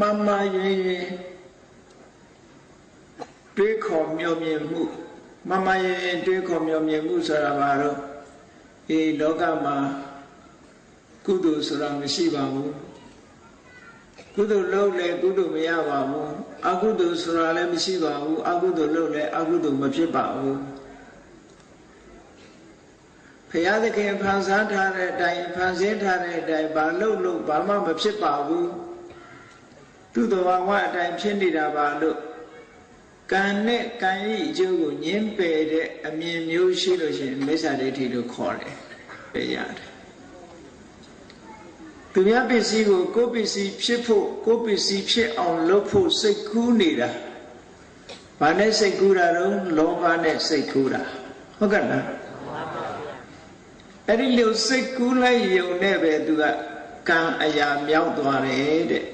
မှန်မှန်ရင်ရင်တွေးခေါ်မျှော်မြင်မှုမှန်မှန်ရင်ရင်တွေးခေါ်မျှော်မြင်မှုဆိုတာဘာလို့ဒီလောကမှာကုသိုလ်ဆိုတာမရှိပါဘူးကုသိုလ်လုပ်လဲကုသိုလ်မရပါဘူးအကုသိုလ်ဆိုတာလည်းမရှိပါဘူးအကုသိုလ်လုပ်လဲအကုသိုလ်မဖြစ်ပါဘူးဘုရားသခင်ဖန်ဆန်းထားတဲ့အတိုင်းဖန်ဆင်းထားတဲ့အတိုင်းဘာလုပ်လို့ဘာမှမဖြစ်ပါဘူး သူ့တော်ဘာဝအတိုင်းဖြစ်နေတာပါလို့ကံနဲ့ကံဤအကျိုးကိုညင်းပယ်တဲ့အမြင်မျိုးရှိလို့ရှိရင်မိစ္ဆာဒိဋ္ဌိလို့ခေါ်တယ်ပယ်ရတယ်သူများပစ္စည်းကိုကိုယ်ပစ္စည်းဖြစ်ဖို့ကိုယ်ပစ္စည်းဖြစ်အောင်လုပ်ဖို့စိတ်ကူးနေတာဘာနဲ့စိတ်ကူးတာတော့လောဘနဲ့စိတ်ကူးတာဟုတ်ကဲ့လားအဲ့ဒီလိုစိတ်ကူးလိုက်ယုံနဲ့ပဲသူကကံအရာမြောက်သွားတယ်တဲ့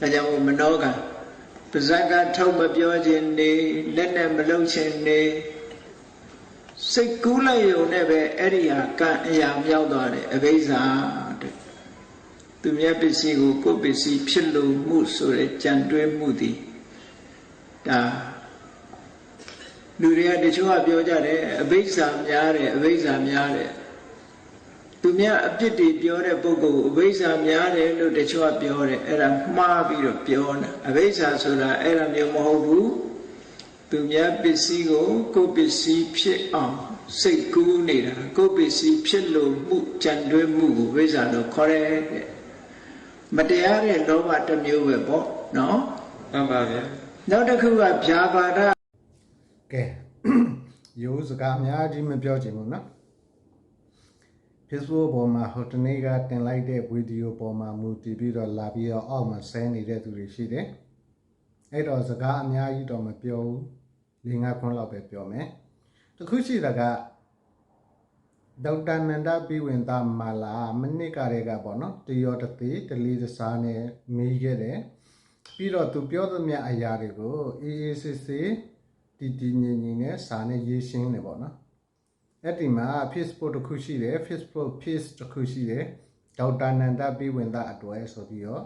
ဒါကြောင့်မနောကံပါဇက်ကထုတ်မပြောခြင်းနေလက်နဲ့မလုံခြင်းနေစိတ်ကူးလိုက်ယုံနဲ့ပဲအဲ့ဒီဟာကံအရာမြောက်သွားတယ်အဘိဇ္ဇာတဲ့သူမြတ်ပစ္စည်းကိုကိုယ်ပစ္စည်းဖြစ်လို့မှုဆိုတဲ့ကြံတွဲမှုသည်ဒါလူတွေကတချို့ကပြောကြတယ်အဘိဇ္ဇာများတယ်အဘိဇ္ဇာများတယ် သူများအပြစ်တွေပြောတဲ့ပုဂ္ဂိုလ်ကိုအဘိဇ္ဇာများတယ်လို့တချို့ကပြောတယ်အဲ့ဒါမှားပြီးတော့ပြောတာအဘိဇ္ဇာဆိုတာအဲ့ဒါမျိုးမဟုတ်ဘူးသူများပစ္စည်းကိုကိုယ်ပစ္စည်းဖြစ်အောင်စိတ်ကူးနေတာကိုယ်ပစ္စည်းဖြစ်လို့မှုကြံတွဲမှုကိုဝိဇ္ဇာလို့ခေါ်တယ်တဲ့မတရားတဲ့လောဘတစ်မျိုးပဲပေါ့နော်မှန်ပါဗျာနောက်တစ်ခုကဗျာပါဒကဲရိုးစကားအများကြီးမပြောချင်ဘူးနော် Facebook ပေါ်မှာဟိုတနေ့ကတင်လိုက်တဲ့ဗီဒီယိုပေါ်မှာမူတည်ပြီးတော့လာပြီးတော့အောက်မှာဆဲနေတဲ့သူတွေရှိတယ်အဲ့တော့စကားအများကြီးတော့မပြောဘူး၄၅ခွန်းလောက်ပဲပြောမယ်တခုရှိတာကဒေါက်တာနန္ဒပိဝင်သားမာလာမနစ်ကလေးကပေါ့နော်တရောတသေးတလီတစားနဲ့မေးခဲ့တယ်ပြီးတော့သူပြောသမျှအရာတွေကိုအေးအေးဆေးဆေးတည်တည်ငြိမ်ငြိမ်နဲ့စာနဲ့ရေးရှင်းတယ်ပေါ့နော် အဲ့ဒီမှာ Facebook တစ်ခုရှိတယ် Facebook page တစ်ခုရှိတယ်ဒေါက်တာနန္ဒပိဝင်သားအတွက်ဆိုပြီးတော့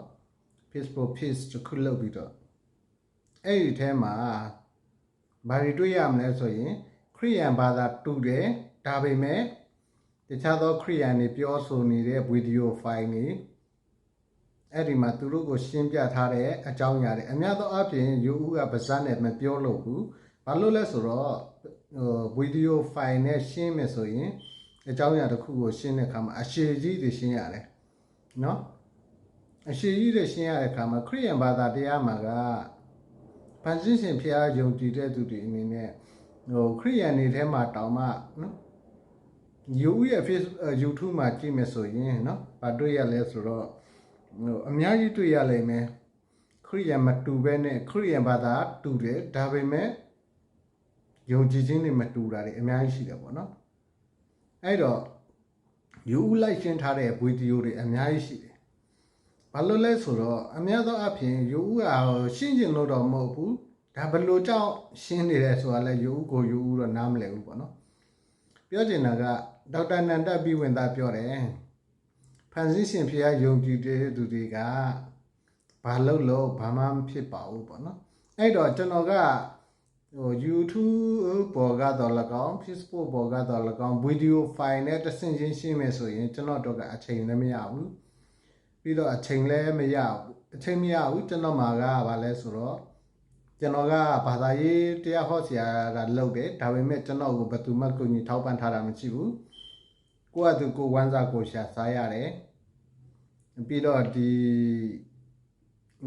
Facebook page တစ်ခုလုပ်ပြီးတော့အဲ့ဒီထဲမှာဘာတွေတွေ့ရမလဲဆိုရင် ခရိယန်ဘာသာတူတယ်ဒါပေမဲ့တခြားသောခရိယန်တွေပြောဆိုနေတဲ့ဗီဒီယိုဖိုင်တွေအဲ့ဒီမှာသူတို့ကိုရှင်းပြထားတဲ့အကြောင်းအရာတွေအများသောအားဖြင့်ယူဦးကပါဇက်နဲ့မပြောလို့ဘူးဘာလို့လဲဆိုတော့ဟို ဗီဒီယိုဖိုင်နဲ့ရှင်းမယ်ဆိုရင်အကြောင်းအရာတစ်ခုကိုရှင်းတဲ့အခါမှာအရှိကြီးတွေရှင်းရတယ်နော်အရှိကြီးတွေရှင်းရတဲ့အခါမှာခရိယန်ဘာသာတရားမှာကဖန်ဆင်းရှင်ဖျားယုံကြည်တဲ့သူတွေအနေနဲ့ဟိုခရိယန်တွေထဲမှာတောင်မှနော်ယူရဲ့ Facebook YouTube မှာကြည့်မယ်ဆိုရင်နော်ဘာတွေ့ရလဲဆိုတော့ဟိုအများကြီးတွေ့ရလိမ့်မယ်ခရိယန်မတူဘဲနဲ့ခရိယန်ဘာသာတူတယ်ဒါပေမဲ့ ယုံကြည်ခြင်းတွေမတူတာတွေအများကြီးရှိတယ်ပေါ့နော်အဲ့တော့ယူဦးလိုက်ရှင်းထားတဲ့ဗီဒီယိုတွေအများကြီးရှိတယ်ဘာလို့လဲဆိုတော့အများသောအဖြစ်ယူဦးကရှင်းကျင်လို့တော့မဟုတ်ဘူးဒါဘယ်လိုကြောင့်ရှင်းနေတယ်ဆိုတာလဲယူဦးကိုယူဦးတော့နားမလည်ဘူးပေါ့နော်ပြောချင်တာကဒေါက်တာနန္ဒပြီးဝင်သားပြောတယ်ဖန်ဆင်းရှင်ဖျားယုံကြည်တဲ့သူတွေကဘာလို့လို့ဘာမှမဖြစ်ပါဘူးပေါ့နော်အဲ့တော့ကျွန်တော်က ဟို YouTube ပေါ်ကတော့၎င်း Facebook ပေါ်ကတော့၎င်းဗီဒီယိုဖိုင်နဲ့တဆင့်ချင်းရှင်းမယ်ဆိုရင်ကျွန်တော်တို့ကအချိန်လည်းမရဘူးပြီးတော့အချိန်လည်းမရဘူးအချိန်မရဘူးကျွန်တော်မှာကဘာလဲဆိုတော့ကျွန်တော်ကဘာသာရေးတရားဟောဆရာကလုပ်တယ်ဒါပေမဲ့ကျွန်တော်ကိုဘယ်သူမှကိုကြီးထောက်ပံ့ထားတာမရှိဘူးကိုကသူကိုဝမ်းစာကိုရှာစားရတယ်ပြီးတော့ဒီ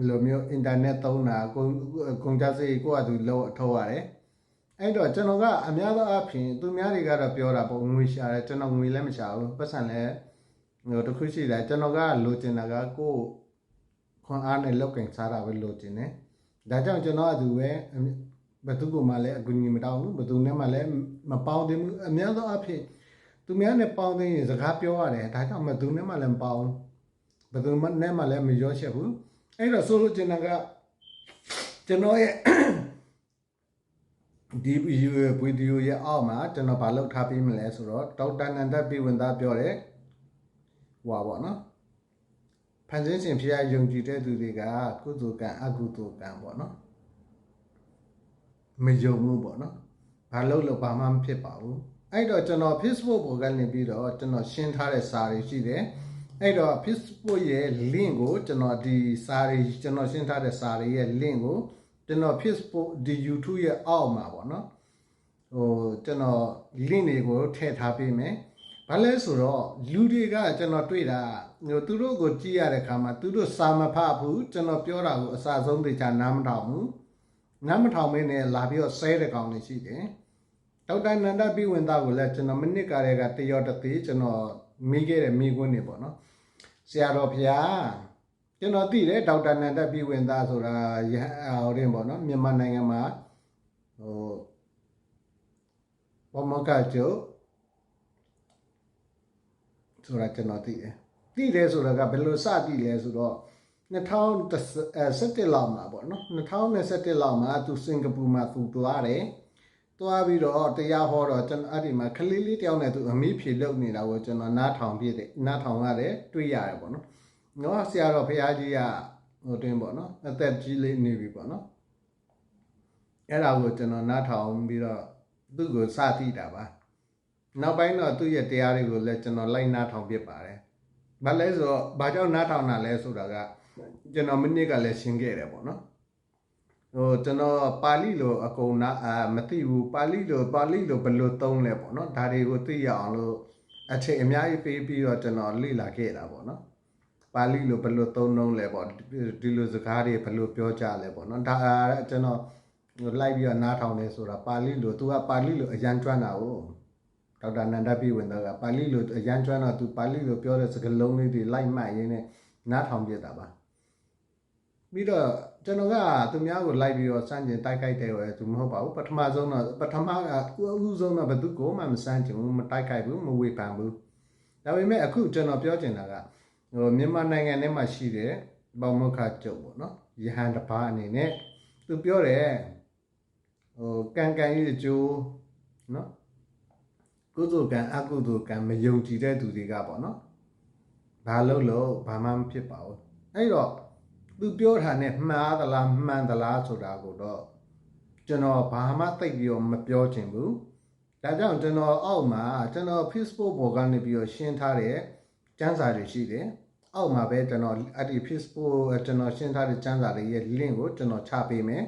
လိုမျိုးအင်တာနက်သုံးတာကိုကုန်ကြစိတ်ကိုကသူလောထုတ်ရတယ်အဲ့တော့ကျွန်တော်ကအများသောအားဖြင့်သူများတွေကတော့ပြောတာပေါ့ငွေရှာတယ်ကျွန်တော်ငွေလည်းမရှာဘူးပတ်စံလည်းဟိုတစ်ခုရှိတယ်ကျွန်တော်ကလိုချင်တာကကိုခွန်အားနဲ့လောက်ကင်စားတာပဲလိုချင်တယ်ဒါကြောင့်ကျွန်တော်ကသူပဲဘယ်သူကမှလည်းအကူအညီမတောင်းဘူးဘယ်သူနဲ့မှလည်းမပေါင်းသင်းဘူးအများသောအားဖြင့်သူများနဲ့ပေါင်းသင်းရင်စကားပြောရတယ်ဒါကြောင့်ဘယ်သူနဲ့မှလည်းမပေါင်းဘယ်သူမှနဲ့မှလည်းမရောချက်ဘူး အဲ့တော့ဆိုလို့ကျွန်တော်ကကျွန်တော်ရဲ့ဒီဗီဒီယိုဗီဒီယိုရဲ့အောက်မှာကျွန်တော်ဗာလောက်ထားပေးမလဲဆိုတော့ဒေါက်တာနန္ဒပိဝင်သားပြောတယ်ဟွာပေါ့နော်ဖန်ဆင်းရှင်ဖျားယုံကြည်တဲ့သူတွေကကုသိုလ်ကံအကုသိုလ်ကံပေါ့နော်မယုံဘူးပေါ့နော်ဘာလို့လို့ဘာမှမဖြစ်ပါဘူးအဲ့တော့ကျွန်တော် Facebook ပေါ်ကနေပြီးတော့ကျွန်တော်ရှင်းထားတဲ့စာတွေရှိတယ် အဲ့တော့ Facebook ရဲ့ link ကိုကျွန်တော်ဒီစာတွေကျွန်တော်ရှင်းထားတဲ့စာတွေရဲ့ link ကိုကျွန်တော် Facebook ဒီ YouTube ရဲ့အောက်မှာပေါ့နော်ဟိုကျွန်တော် link တွေကိုထည့်ထားပေးမယ်ဘာလဲဆိုတော့လူတွေကကျွန်တော်တွေ့တာဟိုသူတို့ကိုကြည့်ရတဲ့ခါမှာသူတို့စာမဖတ်ဘူးကျွန်တော်ပြောတာကိုအစာဆုံးသိချာနားမထောင်ဘူးနားမထောင်မင်းနဲ့လာပြီးတော့ဆဲတဲ့ကောင်တွေရှိတယ်ဒေါက်တာနန္ဒပိဝင်သားကိုလည်းကျွန်တော်မိနစ်ကလေးကတရောတသေးကျွန်တော်မိခဲ့တဲ့မိကွန်းနေပေါ့နော် ဆရာတော်ဖျားကျွန်တော်သိတယ်ဒေါက်တာနန္ဒပိဝင်သားဆိုတာရဟဟိုရင်ပေါ့နော်မြန်မာနိုင်ငံမှာဟိုဘောမကကျုပ်ဆိုတာကျွန်တော်သိတယ်သိတယ်ဆိုတာကဘယ်လိုစသိလဲဆိုတော့2017လောက်မှာပေါ့နော်2021လောက်မှာသူစင်ကာပူမှာသူသွားတယ် သွားပြီးတော့တရားဟောတော့ကျွန်တော်အဲ့ဒီမှာခလေးလေးတယောက်နဲ့သူအမိဖြေလုပ်နေတာကိုကျွန်တော်နားထောင်ပြည့်တယ်နားထောင်ရတယ်တွေ့ရတယ်ပေါ့နော်။ငါဆရာတော်ဖရာကြီးကဟိုတင်းပေါ့နော်အသက်ကြီးလေးနေပြီပေါ့နော်။အဲ့ဒါကိုကျွန်တော်နားထောင်ပြီးတော့သူ့ကိုစသီးတာပါ။နောက်ပိုင်းတော့သူ့ရဲ့တရားတွေကိုလည်းကျွန်တော်လိုက်နားထောင်ပြပါတယ်။ဘာလဲဆိုတော့ဘာကြောင့်နားထောင်တာလဲဆိုတာကကျွန်တော်မိနစ်ကလည်းရှင်းခဲ့တယ်ပေါ့နော် ဟိုကျွန်တော်ပါဠိလိုအကုန်နာအာမသိဘူးပါဠိလိုပါဠိလိုဘယ်လိုသုံးလဲပေါ့နော်ဒါတွေကိုသိရအောင်လို့အချိန်အများကြီးပေးပြီးတော့ကျွန်တော်လေ့လာခဲ့တာပေါ့နော်ပါဠိလိုဘယ်လိုသုံးနှုံးလဲပေါ့ဒီလိုစကားတွေဘယ်လိုပြောကြလဲပေါ့နော်ဒါကျွန်တော်လိုက်ပြီးတော့နားထောင်နေဆိုတာပါဠိလို तू ကပါဠိလိုအရန်ကျွမ်းတာကိုဒေါက်တာနန္ဒပိဝင်တော့ကပါဠိလိုအရန်ကျွမ်းတော့ तू ပါဠိလိုပြောတဲ့စကားလုံးလေးတွေလိုက်မှတ်ရင်းနဲ့နားထောင်ပြတာပါပြီးတော့ ကျွန်တော်ကသူများကိုလိုက်ပြီးတော့စမ်းကျင်တိုက်ခိုက်တယ်ပဲသူမဟုတ်ပါဘူးပထမဆုံးတော့ပထမကအဦးဆုံးတော့ဘယ်သူကိုမှမစမ်းကျင်ဘူးမတိုက်ခိုက်ဘူးမဝေဖန်ဘူးဒါပေမဲ့အခုကျွန်တော်ပြောချင်တာကဟိုမြန်မာနိုင်ငံထဲမှာရှိတဲ့ဘောင်မခကျုပ်ပေါ့နော်ယဟန်တပါအနေနဲ့သူပြောတယ်ဟိုကန်ကန်ကြီးကျိုးနော်ကုသိုလ်ကံအကုသိုလ်ကံမယုံကြည်တဲ့သူတွေကပေါ့နော်ဘာလို့လို့ဘာမှမဖြစ်ပါဘူးအဲ့တော့ သူပြောတာနဲ့မှားသလားမှန်သလားဆိုတာကိုတော့ကျွန်တော်ဘာမှသိပြီးတော့မပြောချင်ဘူးဒါကြောင့်ကျွန်တော်အောက်မှာကျွန်တော် Facebook ပေါ်ကနေပြီးတော့ရှင်းထားတဲ့ကျမ်းစာတွေရှိတယ်အောက်မှာပဲကျွန်တော်အဲ့ဒီ Facebook ကျွန်တော်ရှင်းထားတဲ့ကျမ်းစာတွေရဲ့ link ကိုကျွန်တော်ချပေးမယ်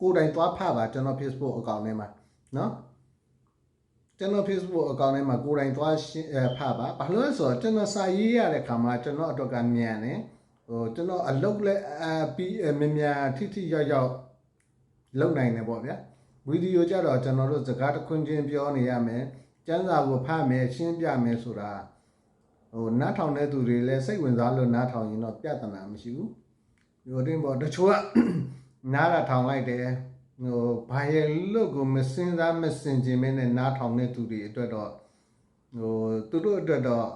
ကိုယ်တိုင်သွားဖတ်ပါကျွန်တော် Facebook account ထဲမှာเนาะကျွန်တော် Facebook account ထဲမှာကိုယ်တိုင်သွားရှင်းဖတ်ပါဘာလို့လဲဆိုတော့ကျွန်တော်စာရေးရတဲ့ခါမှာကျွန်တော်အတွက်ကမြန်တယ် ဟိုကျွန်တော်အလုတ်လဲအပြီးမြမြန်ထိထိရောက်ရောက်လုံနိုင်တယ်ပေါ့ဗျာဗီဒီယိုကြတော့ကျွန်တော်တို့စကားတစ်ခွန်းချင်းပြောနေရမယ်ကျန်းစာကိုဖတ်မယ်ရှင်းပြမယ်ဆိုတာဟိုနားထောင်တဲ့သူတွေလည်းစိတ်ဝင်စားလို့နားထောင်ရင်တော့ပြဿနာမရှိဘူးဟိုတင်းပေါ့တချို့ကနားရထောင်လိုက်တယ်ဟိုဘာရဲ့လို့ကိုမစင်စားမစင်ခြင်းမင်းနဲ့နားထောင်တဲ့သူတွေအတွက်တော့ဟိုသူတို့အတွက်တော့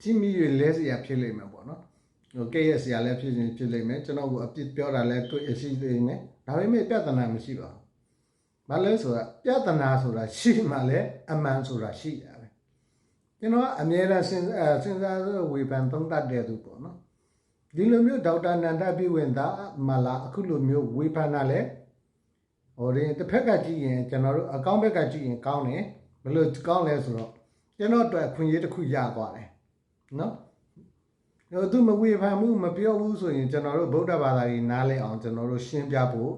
ကြီးမီရလဲစရာဖြစ်လိမ့်မယ်ပေါ့နော်ဟိုကဲရစရာလည်းဖြစ်ရင်ဖြစ်လိမ့်မယ်ကျွန်တော်ကအပြစ်ပြောတာလည်းတွေ့အရှိသေးတယ်ဒါပေမဲ့ပြဿနာမရှိပါဘူးဘာလဲဆိုတာပြဿနာဆိုတာရှိမှလည်းအမှန်ဆိုတာရှိတာပဲကျွန်တော်ကအမြဲတမ်းစဉ်းစဉ်းစားဝေဖန်သုံးသပ်တဲ့သူပေါ့နော်ဒီလိုမျိုးဒေါက်တာနန္ဒပြည့်ဝင်သားမလာအခုလိုမျိုးဝေဖန်တာလဲဟိုရင်တစ်ဖက်ကကြည့်ရင်ကျွန်တော်တို့အကောင့်ဘက်ကကြည့်ရင်ကောင်းတယ်ဘယ်လိုကောင်းလဲဆိုတော့ကျွန်တော်အတွက်ခွင့်ရတစ်ခုရသွားတယ် နော်ဟိုသူမဝေဖန်မှုမပြောဘူးဆိုရင်ကျွန်တော်တို့ဗုဒ္ဓဘာသာကြီးနားလဲအောင်ကျွန်တော်တို့ရှင်းပြဖို့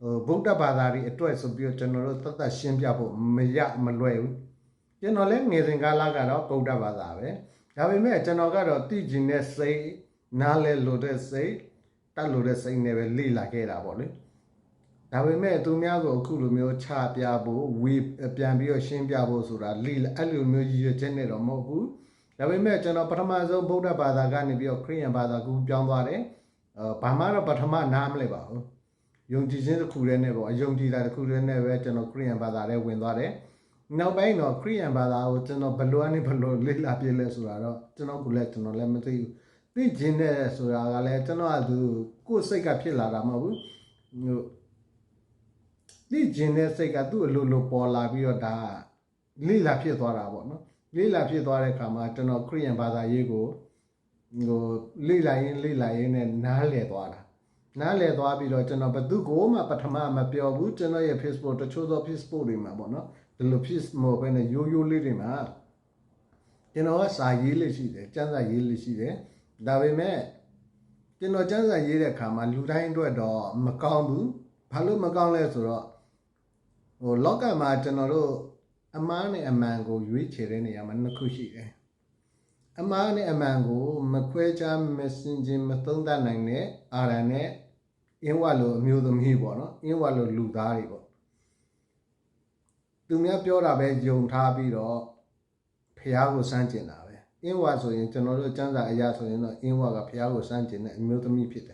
ဟိုဗုဒ္ဓဘာသာကြီးအတွက်ဆိုပြီးတော့ကျွန်တော်တို့တသက်ရှင်းပြဖို့မရမလွယ်ဘူးကျွန်တော်လည်းငယ်စဉ်ကာလကတော့ဗုဒ္ဓဘာသာပဲဒါပေမဲ့ကျွန်တော်ကတော့သိကျင်တဲ့စိတ်နားလဲလို့တဲ့စိတ်တတ်လို့တဲ့စိတ်နဲ့ပဲလေ့လာခဲ့တာပေါ့လေဒါပေမဲ့သူများကိုအခုလိုမျိုးချပြဖို့ဝေပြန်ပြီးတော့ရှင်းပြဖို့ဆိုတာလေအဲ့လိုမျိုးရည်ရွယ်ချက်နဲ့တော့မဟုတ်ဘူး ဒါပေမဲ့ကျွန်တော်ပထမဆုံးဗုဒ္ဓဘာသာကနေပြီးတော့ခရစ်ယာန်ဘာသာကိုပြောင်းသွားတယ်အဲဘာမှတော့ပထမနားမလဲပါဘူးယုံကြည်ခြင်းတစ်ခုတည်းနဲ့ပေါ့အယုံကြည်တာတစ်ခုတည်းနဲ့ပဲကျွန်တော်ခရစ်ယာန်ဘာသာထဲဝင်သွားတယ်နောက်ပိုင်းတော့ခရစ်ယာန်ဘာသာကိုကျွန်တော်ဘယ်လိုအနေဘယ်လိုလေ့လာပြလဲဆိုတာတော့ကျွန်တော်ကလည်းကျွန်တော်လည်းမသိဘူးသိခြင်းနဲ့ဆိုတာကလည်းကျွန်တော်ကသူကိုယ်စိတ်ကဖြစ်လာတာမဟုတ်ဘူးဟိုသိခြင်းနဲ့စိတ်ကသူ့အလိုလိုပေါ်လာပြီးတော့ဒါလေ့လာဖြစ်သွားတာပေါ့နော် လေးလာဖြစ်သွားတဲ့အခါမှာကျွန်တော်ခရိယန်ဘာသာရေးကိုဟိုလိလိုက်ရင်လိလိုက်ရင်နဲ့နားလဲသွားတာနားလဲသွားပြီးတော့ကျွန်တော်ဘသူကိုမှပထမမပြောဘူးကျွန်တော်ရဲ့ Facebook တချို့သော Facebook တွေမှာပေါ့နော်ဒီလို Facebook ပဲနဲ့ရိုးရိုးလေးတွေမှာကျွန်တော်ကစာရေးလေးရှိတယ်စမ်းစာရေးလေးရှိတယ်ဒါပေမဲ့ကျွန်တော်စမ်းစာရေးတဲ့အခါမှာလူတိုင်းအတွက်တော့မကောင်းဘူးဘာလို့မကောင်းလဲဆိုတော့ဟိုလောကမှာကျွန်တော်တို့ အမားနဲ့အမှန်ကိုရွေးချယ်တဲ့နေရာမှာနှစ်ခုရှိတယ်အမားနဲ့အမှန်ကိုမခွဲခြားမစင်ချင်းမသုံးသပ်နိုင်တဲ့အာရန်နဲ့အင်းဝလိုအမျိုးသမီးပေါ့နော်အင်းဝလိုလူသားတွေပေါ့သူများပြောတာပဲယုံထားပြီးတော့ဖះကိုစမ်းကျင်တာပဲအင်းဝဆိုရင်ကျွန်တော်တို့စမ်းစာအရာဆိုရင်တော့အင်းဝကဖះကိုစမ်းကျင်တဲ့အမျိုးသမီးဖြစ်တယ်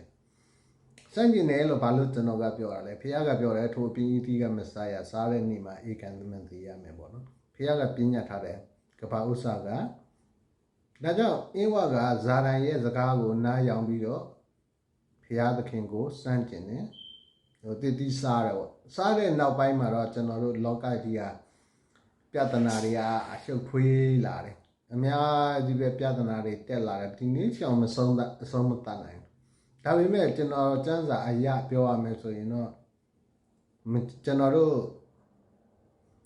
စမ်းကျင်တယ်လို့ဘာလို့ကျွန်တော်ကပြောတာလဲဖះကပြောတယ်ထိုအပြင်းအသီးကမစားရစားတဲ့နေ့မှာဧကန်သမန်သေးရမယ်ပေါ့နော်ဖះကပြညတ်ထားတယ်ကဘာဥစ္စာကဒါကြောင့်အင်းဝကဇာတန်ရဲ့စကားကိုနားယောင်ပြီးတော့ဖះသခင်ကိုစမ်းကျင်တယ်ဟိုတည်တည်စားတယ်ပေါ့စားတဲ့နောက်ပိုင်းမှာတော့ကျွန်တော်တို့လောကကြီးကပြဿနာတွေကအရှုပ်ထွေးလာတယ်အများကြီးပဲပြဿနာတွေတက်လာတယ်ဒီနေ့ချောင်မဆုံးသအဆုံးမတတ်နိုင်ဘူး ဒါပေမဲ့ကျွန်တော်စမ်းစာအရာပြောရမယ်ဆိုရင်တော့မကျွန်တော်တို့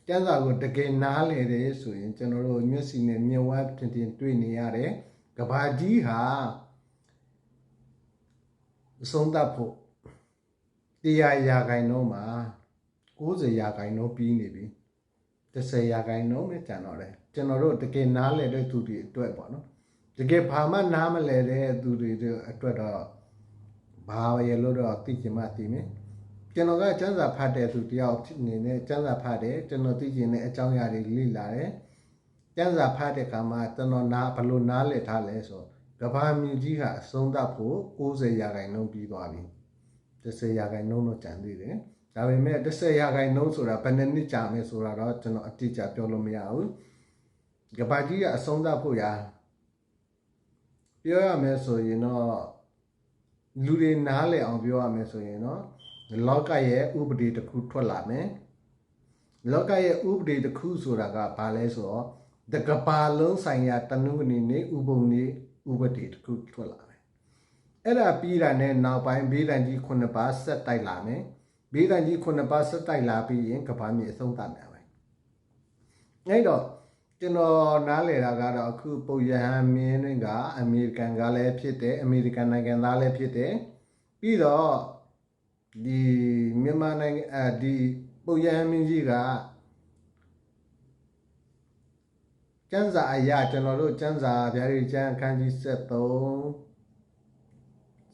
ကျန်းစာကိုတကယ်နားလေတယ်ဆိုရင်ကျွန်တော်တို့မျက်စိနဲ့မြင်ဝဲတင်တင်တွေ့နေရတယ်ကဘာကြီးဟာအဆုံးသတ်ဖို့တရားရာခိုင်နှုန်းမှာ90ရာခိုင်နှုန်းပြီးနေပြီ10ရာခိုင်နှုန်းပဲကျန်တော့တယ်ကျွန်တော်တို့တကယ်နားလေတဲ့သူတွေအတွက်ပေါ့နော်တကယ်ဘာမှနားမလဲတဲ့သူတွေအတွက်တော့ ဘာပဲလို့တော့သိချင်မှသိမယ်ကျွန်တော်ကစံစာဖတ်တဲ့သူတယောက်ဖြစ်နေနဲ့စံစာဖတ်တယ်ကျွန်တော်သိချင်တဲ့အကြောင်းအရာတွေလေ့လာတယ်စံစာဖတ်တဲ့အခါမှာကျွန်တော်နားဘလို့နားလည်ထားလဲဆိုကဘာမြင့်ကြီးကအဆုံးသတ်ဖို့90ရာခိုင်နှုန်းပြီးသွားပြီ10ရာခိုင်နှုန်းတော့ကျန်သေးတယ်ဒါပေမဲ့10ရာခိုင်နှုန်းဆိုတာဘယ်နှစ်နှစ်ကြာမယ်ဆိုတာတော့ကျွန်တော်အတိအကျပြောလို့မရဘူးကဘာကြီးကအဆုံးသတ်ဖို့ရာပြောရမယ်ဆိုရင်တော့ လူတွေနားလည်အောင်ပြောရမယ်ဆိုရင်တော့လောကရဲ့ဥပဒေတစ်ခုထွက်လာမယ်လောကရဲ့ဥပဒေတစ်ခုဆိုတာကဘာလဲဆိုတော့တကဘာလုံးဆိုင်ရာတနုကနေနေဥပုံနေဥပဒေတစ်ခုထွက်လာမယ်အဲ့ဒါပြီးတာနဲ့နောက်ပိုင်းဘေးဒဏ်ကြီး9ပါးဆက်တိုက်လာမယ်ဘေးဒဏ်ကြီး9ပါးဆက်တိုက်လာပြီးရင်ကဘာမြေအဆုံးသတ်မယ်ပဲအဲ့တော့ ကျွန်တော်နားလည်တာကတော့အခုပုတ်ရဟန်းမင်းတွေကအမေရိကန်ကလည်းဖြစ်တယ်အမေရိကန်နိုင်ငံသားလည်းဖြစ်တယ်ပြီးတော့ဒီမြန်မာနိုင်ငံအဲဒီပုတ်ရဟန်းမင်းကြီးကကျန်းစာအရာကျွန်တော်တို့ကျန်းစာဗျာဒိကျန်းအခန်းကြီး73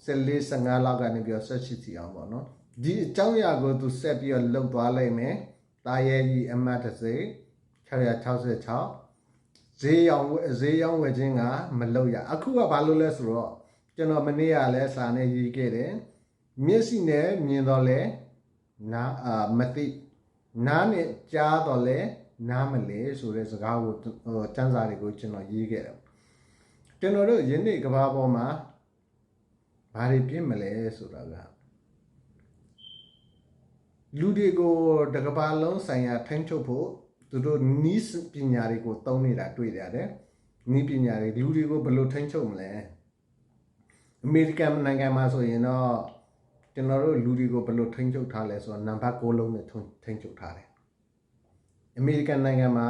14 15လောက်ကနေပြီးတော့ဆက်ရှိစီအောင်ပေါ့နော်ဒီအကြောင်းအရာကိုသူဆက်ပြီးတော့လောက်သွားလိုက်မယ်တာရဲကြီးအမတ်တစ်စိ 666ဈေးရောင်းဈေးရောင်းဝယ်ခြင်းကမလုပ်ရအခုကဘာလို့လဲဆိုတော့ကျွန်တော်မနေ့ကလည်းစာနဲ့ရေးခဲ့တယ်မျက်စိနဲ့မြင်တော့လဲနားအာမသိနားနဲ့ကြားတော့လဲနားမလဲဆိုတဲ့စကားကိုဟိုစံစာတွေကိုကျွန်တော်ရေးခဲ့တယ်ကျွန်တော်တို့ယနေ့ကဘာပေါ်မှာဘာတွေပြင့်မလဲဆိုတာကလူတွေကိုတကဘာလုံးဆိုင်ရာထိန်းချုပ်ဖို့ သူတို့နီးပညာတွေကိုသုံးနေတာတွေ့ရတယ်နီးပညာတွေလူတွေကိုဘယ်လိုထိန်းချုပ်မလဲအမေရိကန်နိုင်ငံမှာဆိုရင်တော့ကျွန်တော်တို့လူတွေကိုဘယ်လိုထိန်းချုပ်ထားလဲဆိုတော့နံပါတ်6လုံးနဲ့ထိန်းချုပ်ထားတယ်အမေရိကန်နိုင်ငံမှာ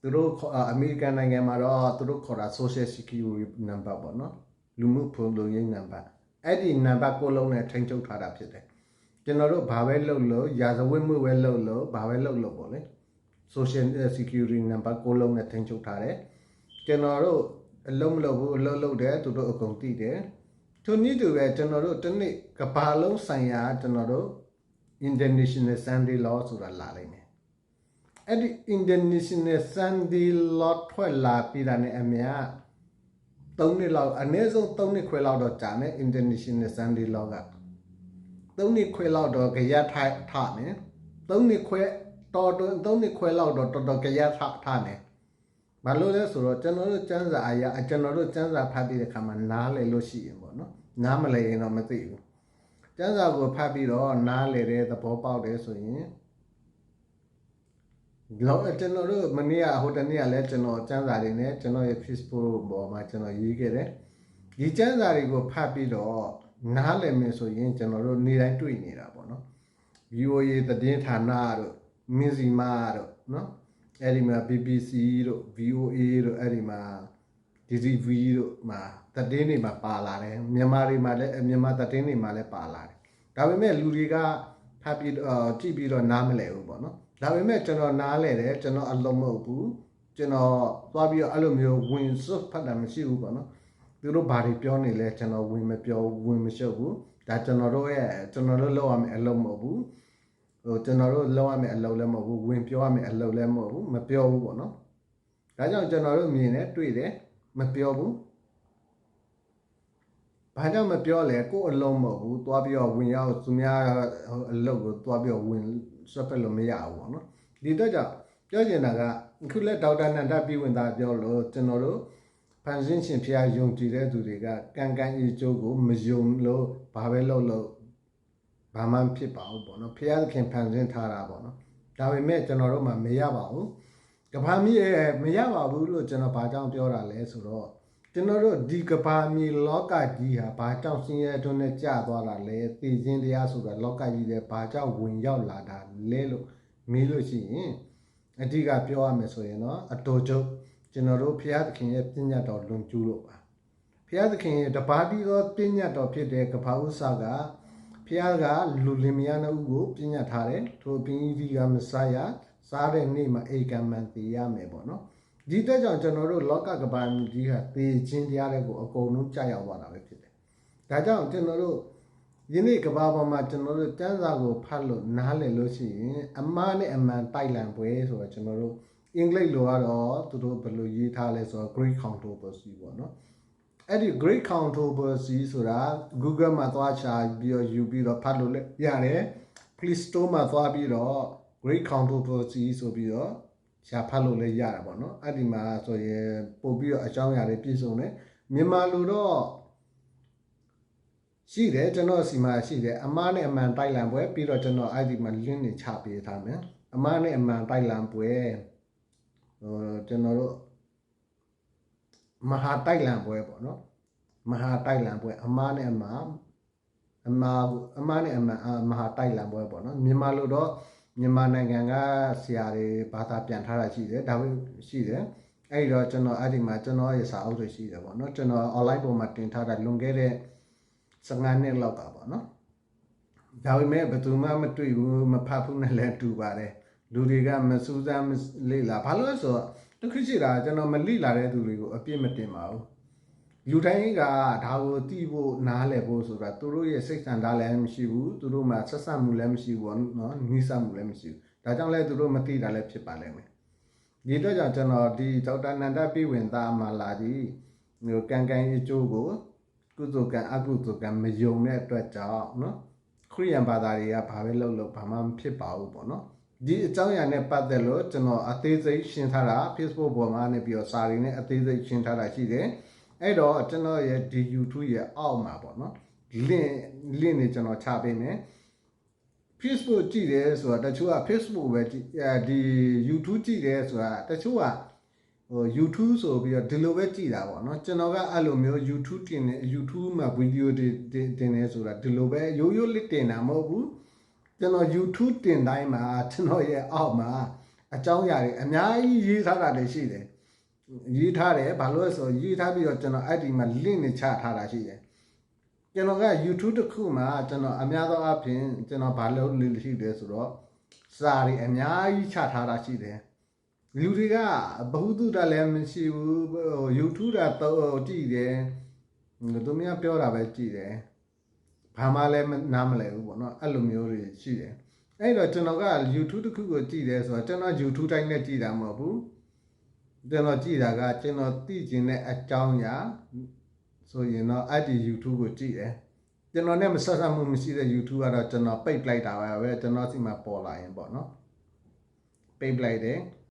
သူတို့အမေရိကန်နိုင်ငံမှာတော့သူတို့ခေါ်တာ social security number ပေါ့နော်လူမှုဖုန်းလုံရေးနံပါတ်အဲ့ဒီနံပါတ်6လုံးနဲ့ထိန်းချုပ်ထားတာဖြစ်တယ်ကျွန်တော်တို့ဘာပဲလုပ်လို့ရာဇဝတ်မှုပဲလုပ်လို့ဘာပဲလုပ်လို့ပေါ့လေ social security number 6လုံးနဲ့ထိန်းချုပ်ထားတယ်ကျွန်တော်တို့အလုံးမလုပ်ဘူးအလုံးလုပ်တယ်သူတို့အကုန်သိတယ်ထိုနည်းတူပဲကျွန်တော်တို့တနေ့ကဘာလုံးဆိုင်ရာကျွန်တော်တို့ international sunday law ဆိုတာလာလိုက်မယ်အဲ့ဒီ international sunday law ထွက်လာပြီးတာနဲ့အမြတ်3နှစ်လောက်အနည်းဆုံး3နှစ်ခွဲလောက်တော့ကြာမယ် international sunday law က3နှစ်ခွဲလောက်တော့ကြရထားထားမယ်3နှစ်ခွဲ တော်တော်3နှစ်ခွဲလောက်တော့တော်တော်ကြရထားထားမယ်ဘာလို့လဲဆိုတော့ကျွန်တော်တို့စံစာအရာကျွန်တော်တို့စံစာဖတ်ပြီးတဲ့ခါမှာနားလည်လို့ရှိရင်ပေါ့နော်နားမလည်ရင်တော့မသိဘူးစံစာကိုဖတ်ပြီးတော့နားလည်တဲ့သဘောပေါက်တယ်ဆိုရင်လောကျွန်တော်တို့မနေ့ကဟိုတနေ့ကလည်းကျွန်တော်စံစာတွေနဲ့ကျွန်တော်ရဲ့ Facebook ပေါ်မှာကျွန်တော်ရေးခဲ့တယ်ဒီကျမ်းစာတွေကိုဖတ်ပြီးတော့နားလည်မယ်ဆိုရင်ကျွန်တော်တို့နေ့တိုင်းတွေ့နေတာပေါ့နော် VOA သတင်းဌာနတို့ မင်းစီမာတို့နော်အဲ့ဒီမှာ BBC တို့ VOA တို့အဲ့ဒီမှာ DTV တို့မှာသတင်းတွေမှာပါလာတယ်မြန်မာတွေမှာလည်းမြန်မာသတင်းတွေမှာလည်းပါလာတယ်ဒါပေမဲ့လူတွေကဖတ်ပြီးတော့ကြည့်ပြီးတော့နားမလည်ဘူးပေါ့နော်ဒါပေမဲ့ကျွန်တော်နားလည်တယ်ကျွန်တော်အလုံးမဟုတ်ဘူးကျွန်တော်သွားပြီးတော့အဲ့လိုမျိုးဝင်စွတ်ဖတ်တာမရှိဘူးပေါ့နော်သူတို့ဘာတွေပြောနေလဲကျွန်တော်ဝင်မပြောဝင်မရှုပ်ဘူးဒါကျွန်တော်တို့ရဲ့ကျွန်တော်တို့လုပ်ရမယ့်အလုပ်မဟုတ်ဘူး ဟိုကျွန်တော်တို့လုပ်ရမယ့်အလုပ်လည်းမဟုတ်ဘူးဝင်ပြောရမယ့်အလုပ်လည်းမဟုတ်ဘူးမပြောဘူးပေါ့နော်ဒါကြောင့်ကျွန်တော်တို့မြင်တယ်တွေ့တယ်မပြောဘူးဘာကြောင့်မပြောလဲကိုယ်အလုံးမဟုတ်ဘူးသွားပြီးတော့ဝင်ရောက်သူများအလုပ်ကိုသွားပြီးတော့ဝင်ဆွတ်ဖက်လို့မရဘူးပေါ့နော်ဒီတော့ကြောင့်ပြောချင်တာကအခုလက်ဒေါက်တာနန္ဒပြည်ဝင်သားပြောလို့ကျွန်တော်တို့ဖန်ဆင်းရှင်ဖျားယုံကြည်တဲ့သူတွေကကံကံဤကျိုးကိုမယုံလို့ဘာပဲလုပ်လို့ ဘာမှဖြစ်ပါဘူးပေါ့နော်ဖျားသခင်ဖန်ဆင်းထားတာပေါ့နော်ဒါပေမဲ့ကျွန်တော်တို့မှမရပါဘူးကဘာမီးရဲ့မရပါဘူးလို့ကျွန်တော်ဘာကြောင့်ပြောတာလဲဆိုတော့ကျွန်တော်တို့ဒီကဘာမီလောကကြီးဟာဘာကြောင့်ဆင်းရဲတွန်းနဲ့ကြာသွားတာလဲသိခြင်းတရားဆိုတာလောကကြီးတဲ့ဘာကြောင့်ဝင်ရောက်လာတာလဲလို့မေးလို့ရှိရင်အဓိကပြောရမယ်ဆိုရင်တော့အတော်ချုပ်ကျွန်တော်တို့ဘုရားသခင်ရဲ့ပြည့်ညတ်တော်လွန်ကျူးလို့ပါဘုရားသခင်ရဲ့တပါးပြီးသောပြည့်ညတ်တော်ဖြစ်တဲ့ကဘာဥစ္စာက ဘုရားကလူလင်မယားနှစ်ဦးကိုပြည့်ညတ်ထားတယ်ထိုပြင်းကြီးကမဆာယာစားတဲ့နေ့မှာအေကံမန်တည်ရမယ်ပေါ့နော်ဒီတက်ကြောင့်ကျွန်တော်တို့လောကကဘာကြီးဟာသေခြင်းတရားတွေကိုအကုန်လုံးကြာရောက်သွားတာပဲဖြစ်တယ်ဒါကြောင့်ကျွန်တော်တို့ယနေ့ကဘာပေါ်မှာကျွန်တော်တို့စံစာကိုဖတ်လို့နားလည်လို့ရှိရင်အမှားနဲ့အမှန်တိုက်လံပွဲဆိုတော့ကျွန်တော်တို့အင်္ဂလိပ်လိုကတော့သူတို့ဘယ်လိုရေးထားလဲဆိုတော့ great controversy ပေါ့နော် အဲ့ဒီ great controversy ဆိုတာ Google မှာသွားချပြီးတော့ယူပြီးတော့ဖတ်လို့လည်းရတယ် Play Store မှာသွားပြီးတော့ great controversy ဆိုပြီးတော့ရှာဖတ်လို့လည်းရတယ်ပေါ့နော်အဲ့ဒီမှာဆိုရင်ပို့ပြီးတော့အကြောင်းအရာတွေပြည့်စုံတယ်မြန်မာလိုတော့ရှိတယ်ကျွန်တော်စီမှာရှိတယ်အမားနဲ့အမှန်တိုက်လံပွဲပြီးတော့ကျွန်တော်အဲ့ဒီမှာ link တွေချပေးထားမယ်အမားနဲ့အမှန်တိုက်လံပွဲဟိုကျွန်တော်တို့ မဟာတိုက်လံပွဲပေါ့နော်မဟာတိုက်လံပွဲအမားနဲ့အမှန်အမားအမားနဲ့အမှန်မဟာတိုက်လံပွဲပေါ့နော်မြန်မာလိုတော့မြန်မာနိုင်ငံကဆရာတွေဘာသာပြန်ထားတာရှိတယ်ဒါပေမဲ့ရှိတယ်အဲ့ဒီတော့ကျွန်တော်အဲ့ဒီမှာကျွန်တော်ရဲ့စာအုပ်တွေရှိတယ်ပေါ့နော်ကျွန်တော် online ပေါ်မှာတင်ထားတာလွန်ခဲ့တဲ့15နှစ်လောက်ကပေါ့နော်ဒါပေမဲ့ဘယ်သူမှမတွေ့ဘူးမဖတ်ဘူးနဲ့လည်းတူပါတယ်လူတွေကမစူးစမ်းလေ့လာဘာလို့လဲဆိုတော့တခုရှိတာကျွန်တော်မလိလာတဲ့သူတွေကိုအပြစ်မတင်ပါဘူးလူတိုင်းကဒါကိုသိဖို့နားလည်ဖို့ဆိုတာသူတို့ရဲ့စိတ်ဆန္ဒလည်းမရှိဘူးသူတို့မှာဆက်ဆံမှုလည်းမရှိဘူးနော်နှိစမှုလည်းမရှိဘူးဒါကြောင့်လဲသူတို့မသိတာလည်းဖြစ်ပါလိမ့်မယ်ဒီအတွက်ကြောင့်ကျွန်တော်ဒီဒေါက်တာနန္ဒပြည်ဝင်သားမာလာကြီးဟိုကံကံအကျိုးကိုကုသိုလ်ကံအကုသိုလ်ကံမယုံတဲ့အတွက်ကြောင့်နော်ခရိယံဘာသာတွေကဘာပဲလုပ်လို့ဘာမှမဖြစ်ပါဘူးပေါ့နော် ဒီအကြောင်းအရာနဲ့ပတ်သက်လို့ကျွန်တော်အသေးစိတ်ရှင်းထားတာ Facebook ပေါ်မှာနေပြီးတော့စာရင်းနဲ့အသေးစိတ်ရှင်းထားတာရှိတယ်အဲ့တော့ကျွန်တော်ရဲ့ဒီ YouTube ရဲ့အောက်မှာပေါ့နော် link link နေကျွန်တော်ချပေးမယ် Facebook ကြည့်တယ်ဆိုတာတချို့က Facebook ပဲကြည့်အဲဒီ YouTube ကြည့်တယ်ဆိုတာတချို့ကဟို YouTube ဆိုပြီးတော့ဒီလိုပဲကြည့်တာပေါ့နော်ကျွန်တော်ကအဲ့လိုမျိုး YouTube တင်နေ YouTube မှာဗီဒီယိုတွေတင်နေဆိုတာဒီလိုပဲရိုးရိုးလေးတင်တာမဟုတ်ဘူး ကျွန်တော် YouTube တင်တိုင်းမှာကျွန်တော်ရဲ့အောက်မှာအကြောင်းအရာတွေအများကြီးရေးထားတာတွေရှိတယ်ရေးထားတယ်ဘာလို့လဲဆိုရေးထားပြီးတော့ကျွန်တော်အဲ့ဒီမှာ link နဲ့ချထားတာရှိတယ်ကျွန်တော်က YouTube တစ်ခုမှာကျွန်တော်အများသောအားဖြင့်ကျွန်တော်ဘာလုပ်လို့ရှိတယ်ဆိုတော့စာတွေအများကြီးချထားတာရှိတယ်လူတွေကဘ ഹു တုတလည်းမရှိဘူးဟို YouTube တာတော့ကြည့်တယ်သူများပြောတာပဲကြည့်တယ် ဘာမှလည်းနားမလဲဘူးပေါ့နော်အဲ့လိုမျိုးတွေရှိတယ်အဲ့တော့ကျွန်တော်က YouTube တစ်ခုကိုကြည့်တယ်ဆိုတော့ကျွန်တော် YouTube တိုင်းနဲ့ကြည့်တာမဟုတ်ဘူးကျွန်တော်ကြည့်တာကကျွန်တော်သိကျင်တဲ့အကြောင်းအရာဆိုရင်တော့အဲ့ဒီ YouTube ကိုကြည့်တယ်ကျွန်တော်နဲ့မဆက်ဆက်မှုမရှိတဲ့ YouTube ကတော့ကျွန်တော်ပိတ်လိုက်တာပဲကျွန်တော်စီမှာပေါ်လာရင်ပေါ့နော်ပိတ်လိုက်တယ်